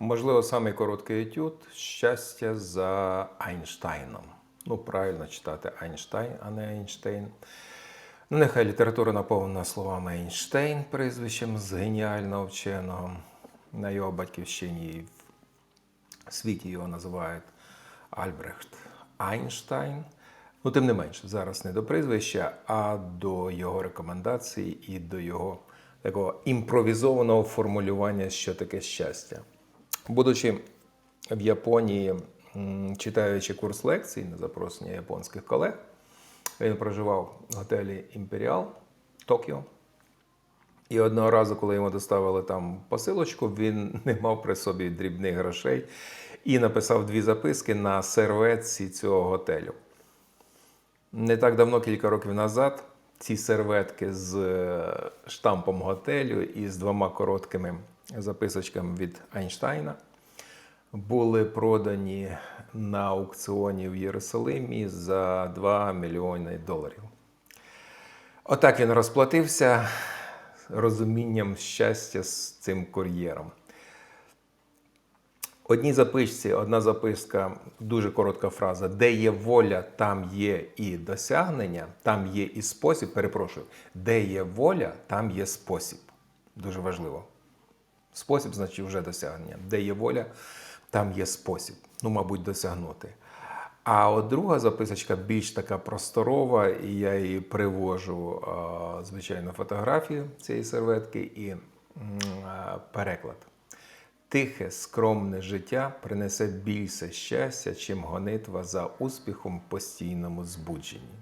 Можливо, самий короткий етюд щастя за Айнштайном. Ну, правильно читати Айнштайн, а не Айнштейн. Ну, нехай література наповнена словами Айнштейн, прізвищем з геніального вченого. На його батьківщині і в світі його називають Альбрехт Айнштайн. Ну, тим не менше, зараз не до прізвища, а до його рекомендацій і до його такого імпровізованого формулювання, що таке щастя. Будучи в Японії, читаючи курс лекцій на запрошення японських колег, він проживав в готелі Імперіал Токіо. І одного разу, коли йому доставили там посилочку, він не мав при собі дрібних грошей і написав дві записки на серветці цього готелю. Не так давно, кілька років назад, ці серветки з е, штампом готелю і з двома короткими записочками від Айнштайна були продані на аукціоні в Єрусалимі за 2 мільйони доларів. Отак він розплатився розумінням щастя з цим кур'єром. Одній записці, одна записка, дуже коротка фраза: де є воля, там є і досягнення, там є і спосіб. Перепрошую, де є воля, там є спосіб. Дуже важливо. Спосіб значить вже досягнення. Де є воля, там є спосіб. Ну, мабуть, досягнути. А от друга записочка більш така просторова, і я її привожу, звичайно, фотографію цієї серветки і переклад. Тихе, скромне життя принесе більше щастя, чим гонитва за успіхом в постійному збудженні.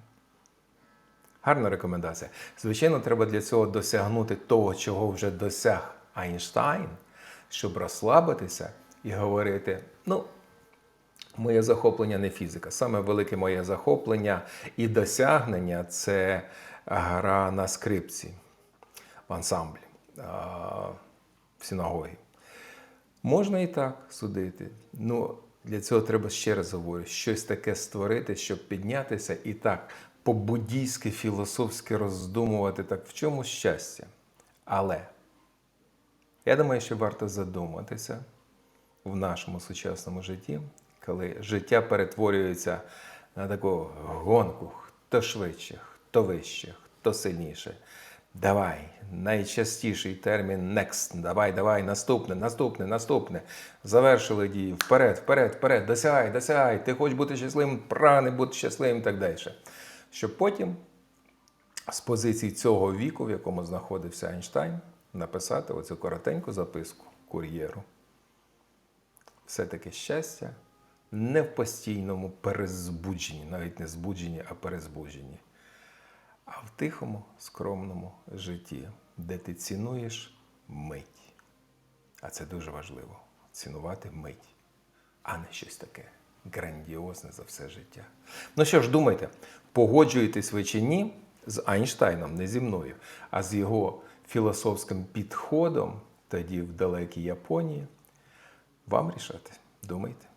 Гарна рекомендація. Звичайно, треба для цього досягнути того, чого вже досяг Айнштайн, щоб розслабитися і говорити: ну, моє захоплення не фізика. Саме велике моє захоплення і досягнення це гра на скрипці в ансамблі в синагогі. Можна і так судити. Ну, для цього треба ще раз говорю, щось таке створити, щоб піднятися і так по-буддійськи, філософськи роздумувати, так в чому щастя. Але я думаю, що варто задуматися в нашому сучасному житті, коли життя перетворюється на таку гонку, хто швидше, хто вище, хто сильніше. Давай, найчастіший термін next. Давай, давай, наступне, наступне, наступне. Завершили дії. Вперед, вперед, вперед, досягай, досягай. Ти хочеш бути щасливим, прагни бути щасливим і так далі. Щоб потім з позиції цього віку, в якому знаходився Айнштайн, написати оцю коротеньку записку кур'єру. Все-таки щастя не в постійному перезбудженні, навіть не збудженні, а перезбудженні, а в тихому, скромному житті, де ти цінуєш мить. А це дуже важливо цінувати мить, а не щось таке грандіозне за все життя. Ну що ж, думайте, погоджуєтесь ви чи ні з Айнштайном, не зі мною, а з його філософським підходом тоді в далекій Японії. Вам рішати. Думайте.